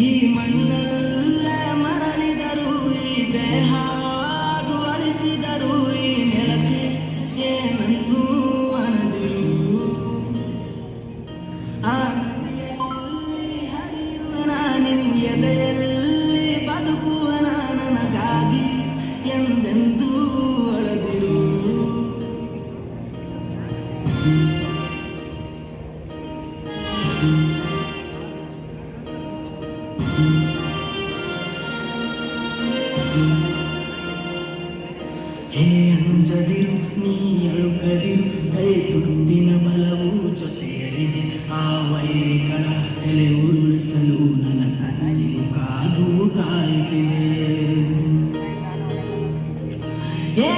ಈ ಮಣ್ಣಲ್ಲ ಮರಳಿದರು ಈ ದೇಹ ಅದು ಅಳಿಸಿದರು ಈ ನೆಲಕ್ಕೆ ಏನನ್ನು ಅನದಿರು ಆ ನದಿಯಲ್ಲಿ ಹರಿಯುವ ನಿನ್ನ ಎದೆಯಲ್ಲಿ ಬದುಕುವನ ನನಗಾಗಿ ಎಂದೆಂದೂ ಹೇ ಅಂಜದಿರು, ನೀ ಕದಿರು ಕೈ ತುತ್ತಿನ ಬಲವು ಜೊತೆಯಲ್ಲಿದೆ. ಆ ವೈರಿಗಳ ತಲೆ ಉರುಳಿಸಲು ನನ್ನ ಕನ್ನೆಯು ಕಾದು ಕಾಯುತ್ತಿದೆ. ಹೇ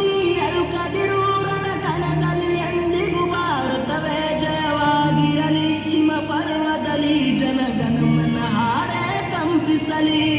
ನೀ ಅಳುಕದಿರು, ರಣ ಕಣದಲ್ಲಿ ಎಂದಿಗೂ ಭಾರತವೇ ಜಯವಾಗಿರಲಿ ನಿಮ್ಮ ಪರ್ವದಲ್ಲಿ Salim.